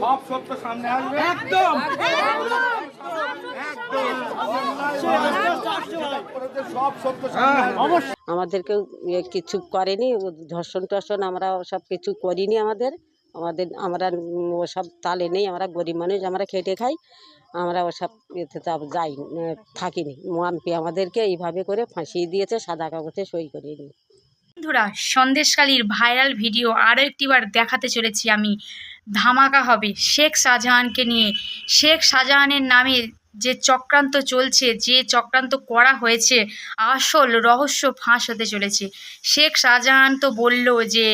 সব সত্য সামনে আসবে। একদম। আমাদেরকেও ইয়ে কিছু করেনি ও ধর্ষণ টর্ষণ আমরা সব কিছু করিনি আমাদের। আমাদের আমরা ওসব তালে নেই আমরা গরিব মানুষ আমরা খেটে খাই আমরা ওসব এতে তো যাই থাকিনি। মাম্পি আমাদেরকে এইভাবে করে ফাঁসিয়ে দিয়েছে সাদা কাগজে সই করিয়ে নিয়ে বন্ধুরা সন্দেশকালীর ভাইরাল ভিডিও আরও একটিবার দেখাতে চলেছি আমি। ধামাকা হবে। শেখ শাহজাহানকে নিয়ে। শেখ শাহজাহানের নামে যে চক্রান্ত চলছে, যে চক্রান্ত করা হয়েছে, আসল রহস্য ফাঁস হতে চলেছে। শেখ শাহজাহান তো বলল যে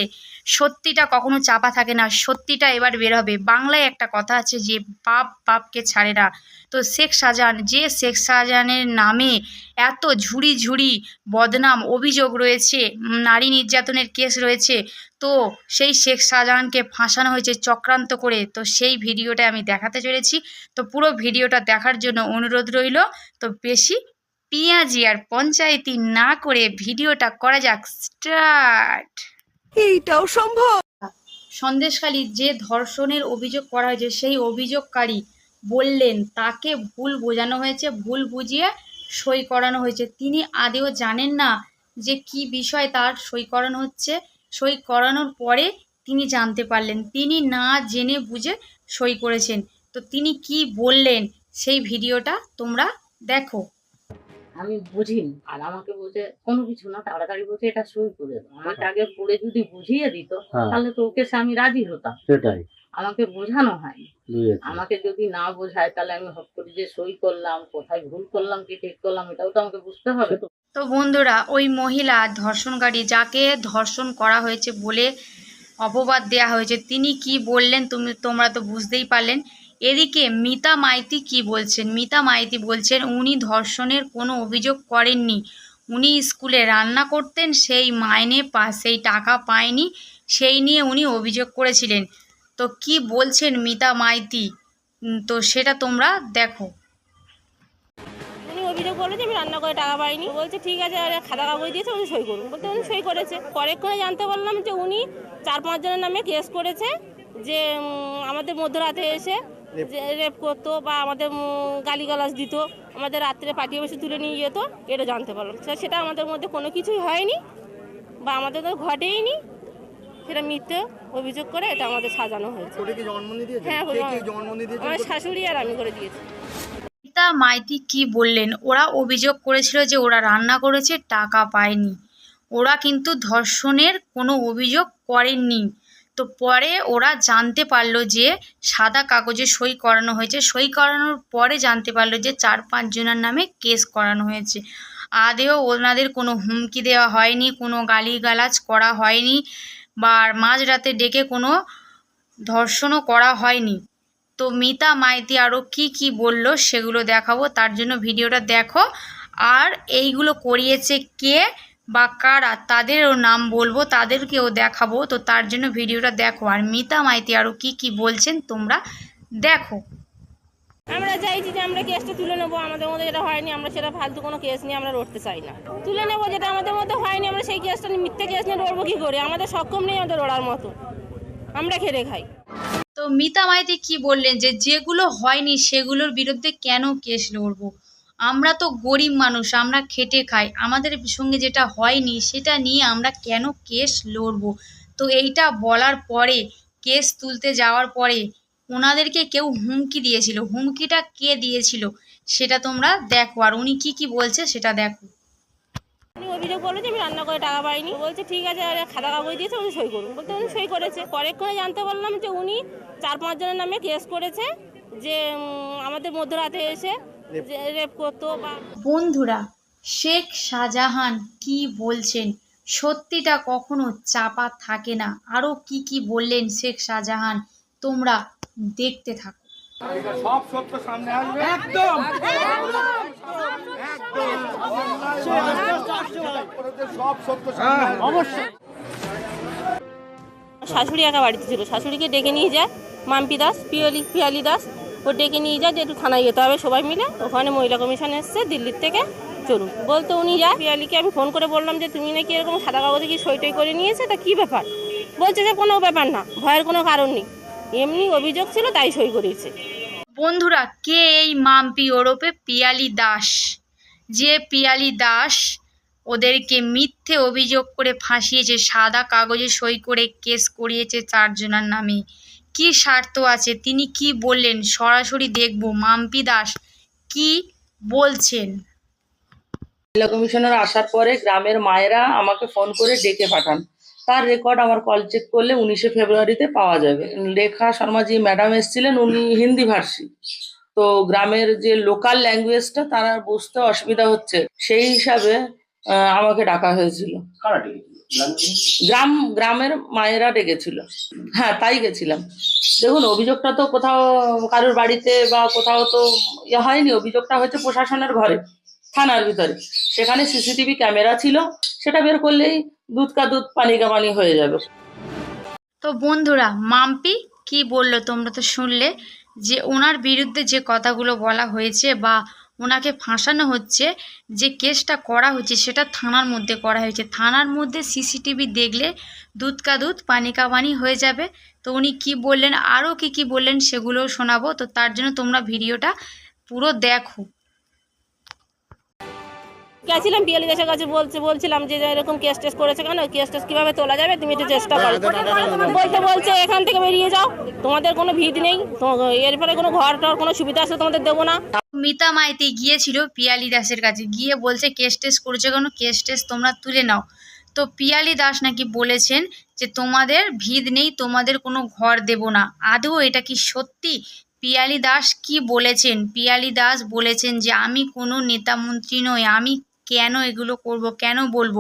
সত্যিটা কখনো চাপা থাকে না, সত্যিটা এবার বের হবে। বাংলায় একটা কথা আছে যে পাপ পাপকে ছাড়ে না। তো শেখ শাহজাহান, যে শেখ শাহজাহানের নামে এত ঝুড়ি ঝুড়ি বদনাম অভিযোগ রয়েছে, নারী নির্যাতনের কেস রয়েছে, তো সেই শেখ শাহজাহানকে ফাঁসানো হয়েছে চক্রান্ত করে। তো সেই ভিডিওটা আমি দেখাতে চলেছি। তো পুরো ভিডিওটা দেখার জন্য অনুরোধ রইল, তো বেশি পিঁয়াজি আর পঞ্চায়েতি না করে ভিডিওটা করা যাক, স্টার্ট! এইটাও সম্ভব। সন্দেশখালী যে ধর্ষণের অভিযোগ করা হয়েছে, সেই অভিযোগকারী বললেন, তাকে ভুল বোঝানো হয়েছে, ভুল বুঝিয়ে সই করানো হয়েছে। তিনি আদেও জানেন না যে কি বিষয় তার সই করানো হচ্ছে। সই করানোর পরে তিনি জানতে পারলেন, তিনি না জেনে বুঝে সই করেছেন। তো তিনি কি বললেন, সেই ভিডিওটা তোমরা দেখো। আমি বুঝিনি। আর আমাকে বলছে কোনো কিছু না তাড়াতাড়ি বলছে এটা সই করে দাও। আমাকে আগে পড়ে যদি বুঝিয়ে দিত হ্যাঁ। তাহলে তো ওকে সে আমি রাজি হতাম। সেটাই। আমাকে বোঝানো হয়নি। আমাকে যদি না বোঝায় তাহলে আমি হট করে যে সই করলাম কোথায় ভুল করলাম কি ঠিক করলাম এটাও তো আমাকে বুঝতে হবে। তো বন্ধুরা ওই মহিলা ধর্ষণকারী যাকে ধর্ষণ করা হয়েছে বলে অপবাদ দেয়া হয়েছে তিনি কি বললেন তুমি তোমরা তো বুঝতেই পারলেন। এদিকে মিতা মাইতি কি বলছেন? মিতা মাইতি বলছেন, উনি ধর্ষণের কোনো অভিযোগ করেননি। উনি স্কুলে রান্না করতেন, সেই মাইনে পা, সেই টাকা পায়নি, সেই নিয়ে উনি অভিযোগ করেছিলেন। তো কি বলছেন মিতা মাইতি? তো সেটা তোমরা দেখো। অভিযোগ করল আমি রান্না করে টাকা পাইনি। বলছে, ঠিক আছে, আরে খাতা কাগজ দিয়েছে, উনি সই করুন। বলতে উনি সই করেছে। পরেক্ষণে জানতে পারলাম যে উনি চার পাঁচ জনের নামে কেস করেছে যে আমাদের মধ্যরাতে এসে রেপ করতো বা আমাদের গালিগালাজ দিত আমাদের রাত্রে পাঠিয়ে বসে তুলে নিয়ে যেত এটা জানতে পারলাম। সেটা আমাদের মধ্যে কোনো কিছুই হয়নি বা আমাদের তো ঘটেইনি। সেটা মিথ্যে অভিযোগ করে এটা আমাদের সাজানো হয়েছে। হ্যাঁ আমার শাশুড়ি আর আমি করে দিয়েছি। মাইতি কি বললেন? ওরা অভিযোগ করেছিল যে ওরা রান্না করেছে টাকা পায়নি। ওরা কিন্তু ধর্ষণের কোনো অভিযোগ করেননি। তো পরে ওরা জানতে পারল যে সাদা কাগজে সই করানো হয়েছে। সই করানোর পরে জানতে পারল যে চার পাঁচ জনের নামে কেস করানো হয়েছে। আদেও ওনাদের কোনো হুমকি দেওয়া হয়নি, কোনো গালিগালাজ করা হয়নি বা মাঝরাতে ডেকে কোনো ধর্ষণও করা হয়নি। তো মিতা মাইতি আরও কি কি বলল সেগুলো দেখাবো, তার জন্য ভিডিওটা দেখো। আর এইগুলো করিয়েছে কে? বা কারা তাদেরও নাম বলব তাদেরকেও দেখাবো। তো তার জন্য ভিডিওটা দেখো। আর মিতা মাইতি আরও কি কি বলছেন তোমরা দেখো। আমরা চাইছি যে আমরা কেসটা তুলে নেব। আমাদের মধ্যে যেটা হয়নি আমরা সেটা ফালতু কোনো কেস নিয়ে আমরা লড়তে চাই না। তুলে নেব যেটা আমাদের মধ্যে হয়নি আমরা সেই কেসটা মিথ্যে কেস নিয়ে লড়বো কী করে? আমাদের সক্ষম নেই আমাদের লড়ার মতো। আমরা খেটে খাই। তো মিতা মাইতি কি বললেন যে যেগুলো হয়নি সেগুলোর বিরুদ্ধে কেন কেস লড়বো? আমরা তো গরিব মানুষ, আমরা খেটে খাই। আমাদের সঙ্গে যেটা হয়নি, সেটা নিয়ে আমরা কেন কেস লড়বো? তো এইটা বলার পরে, কেস তুলতে যাওয়ার পরে ওনাদেরকে কেউ হুমকি দিয়েছিল। হুমকিটা কে দিয়েছিল, সেটা তোমরা দেখো। আর উনি কি কি বলছে, সেটা দেখো। অভিযোগ করল যে আমি রান্না করে টাকা পাইনি। বলছে, ঠিক আছে, আরে খাতা কাগজ দিয়েছে, উনি সই করুন। বলতে উনি সই করেছে। পরেক্ষণে জানতে পারলাম যে উনি চার পাঁচ জনের নামে কেস করেছে, যে আমাদের মধ্যরাতে এসে রেপ করতো বা বন্ধুরা শেখ শাহজাহান কি বলছেন? সত্যিটা কখনো চাপা থাকে না। আরও কি কি বললেন শেখ শাহজাহান তোমরা দেখতে থাকো। সব সত্য সামনে আসবে। একদম। সব সত্য সামনে অবশ্যই। শাশুড়ি একা বাড়িতে ছিল। শাশুড়িকে ডেকে নিয়ে যায় মাম্পি দাস পিয়ালি পিয়ালি দাস ও ডেকে নিয়ে যায় যে একটু থানায় যেতে হবে সবাই মিলে, ওখানে মহিলা কমিশন এসছে, দিল্লির থেকে চলুন। বলতে উনি যায়, পিয়ালিকে আমি ফোন করে বললাম যে, তুমি নাকি এরকম সাদা কাগজে কি সই টই করে নিয়েছে? তা কী ব্যাপার? বলছে যে, কোনো ব্যাপার না, ভয়ের কোনো কারণ নেই। এমনি অভিযোগ ছিল, তাই সই করেছে। বন্ধুরা, কে এই মাম্পি ওরফে পিয়ালি দাস? যে পিয়ালি দাস ওদেরকে মিথ্যে অভিযোগ করে ফাঁসিয়েছে, সাদা কাগজে সই করে কেস করিয়েছে চারজনার নামে। কি স্বার্থ আছে? তিনি কি বললেন? সরাসরি দেখব। মাম্পি দাস কি বলছেন? মহিলা কমিশনার আসার পরে গ্রামের মায়েরা আমাকে ফোন করে ডেকে পাঠান। তার রেকর্ড আমার কল চেক করলে উনিশে ফেব্রুয়ারিতে পাওয়া যাবে। রেখা শর্মাজি ম্যাডাম এসেছিলেন উনি হিন্দি ভার্সি। তো গ্রামের যে লোকাল ল্যাঙ্গুয়েজটা তারা বুঝতে অসুবিধা হচ্ছে। সেই হিসাবে আমাকে ডাকা হয়েছিল। গ্রাম, গ্রামের মায়েরা ডেকেছিল। হ্যাঁ তাই গেছিলাম। দেখুন, অভিযোগটা তো কোথাও কারোর বাড়িতে বা কোথাও তো ইয়ে হয়নি। অভিযোগটা হচ্ছে প্রশাসনের ঘরে, থানার ভিতরে। সেখানে সিসিটিভি ক্যামেরা ছিল। সেটা বের করলেই দুধ কা দুধ, পানি কা পানি হয়ে যাবে। তো বন্ধুরা, মাম্পি কি বলল তোমরা তো শুনলে যে ওনার বিরুদ্ধে যে কথাগুলো বলা হয়েছে বা ওনাকে ফাঁসানো হচ্ছে যে কেসটা করা হচ্ছে সেটা থানার মধ্যে করা হয়েছে থানার মধ্যে সিসিটিভি দেখলে দুধ কা দুধ পানি কা পানি হয়ে যাবে তো উনি কি বললেন আরও কি কি বললেন সেগুলোও শোনাবো তো তার জন্য তোমরা ভিডিওটা পুরো দেখো গেছিলাম পিয়ালি দেশের কাছে বলছে বলছিলাম যে এরকম কেস টেস করেছে কেন কেস টেস কীভাবে তোলা যাবে তুমি একটু চেষ্টা করো বলতে বলছে এখান থেকে বেরিয়ে যাও তোমাদের কোনো ভিত নেই এরপরে কোনো ঘর টর কোনো সুবিধা আছে তোমাদের দেবো না মিতা মাইতি গিয়েছিল পিয়ালি দাসের কাছে। গিয়ে বলছে কেস টেস করেছে কেন? কেস টেস তোমরা তুলে নাও। তো পিয়ালি দাস নাকি বলেছেন যে তোমাদের ভিত নেই তোমাদের কোনো ঘর দেব না। আদৌ এটা কি সত্যি? পিয়ালি দাস কি বলেছেন? পিয়ালি দাস বলেছেন যে আমি কোনো নেতা মন্ত্রী নই আমি কেন এগুলো করব কেন বলব?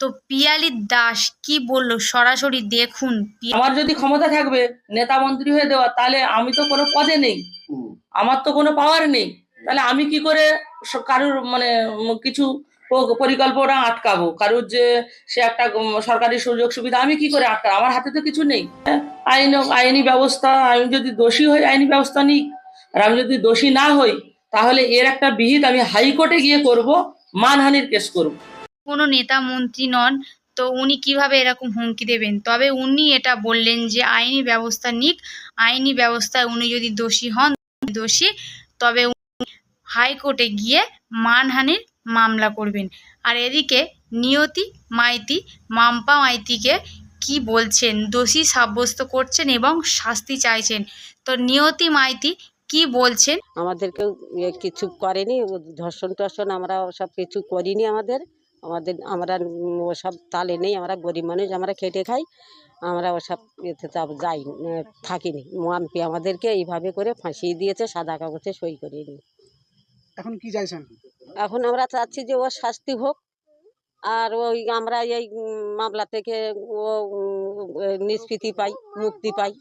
তো পিয়ালি দাস কি বলল? সরাসরি দেখুন আমার যদি ক্ষমতা থাকবে নেতা মন্ত্রী হয়ে দেওয়া তাহলে আমি তো কোনো পদে নেই। আমার তো কোনো পাওয়ার নেই। তাহলে আমি কি করে কারুর মানে কিছু পরিকল্পনা আটকাবো? কারুর যে সে একটা সরকারি সুযোগ সুবিধা, আমি কি করে আটকাবো? আমার হাতে তো কিছু নেই। হ্যাঁ? আইন, আইনি ব্যবস্থা, আমি যদি দোষী হই, আইনি ব্যবস্থা নিই আর আমি যদি দোষী না হই, তাহলে এর একটা বিহিত আমি হাইকোর্টে গিয়ে করব, মানহানির কেস করব। কোনো নেতা মন্ত্রী নন, তো উনি কীভাবে এরকম হুমকি দেবেন? তবে উনি এটা বললেন যে আইনি ব্যবস্থা নিক। আইনি ব্যবস্থায় উনি যদি দোষী হন, দোষী, তবে হাইকোর্টে গিয়ে মানহানির মামলা করবেন। আর এদিকে নিয়তি মাইতি, মাম্পা মাইতিকে কি বলছেন? দোষী সাব্যস্ত করছেন এবং শাস্তি চাইছেন। তো নিয়তি মাইতি কি বলছেন? আমাদেরকেও ইয়ে কিছু করেনি ধর্ষণ টর্ষণ আমরা সব কিছু করিনি আমাদের। আমাদের, আমরা ওসব তালে নেই, আমরা গরিব মানুষ, আমরা খেটে খাই, আমরা ওসব এতে তো যাই থাকিনি। মাম্পি আমাদেরকে এইভাবে করে ফাঁসিয়ে দিয়েছে, সাদা কাগজে সই করিয়ে নিয়ে এখন কি চাইছেন? এখন আমরা চাচ্ছি যে ও শাস্তি হোক, আর ওই আমরা এই মামলা থেকে ও নিষ্কৃতি পাই, মুক্তি পাই।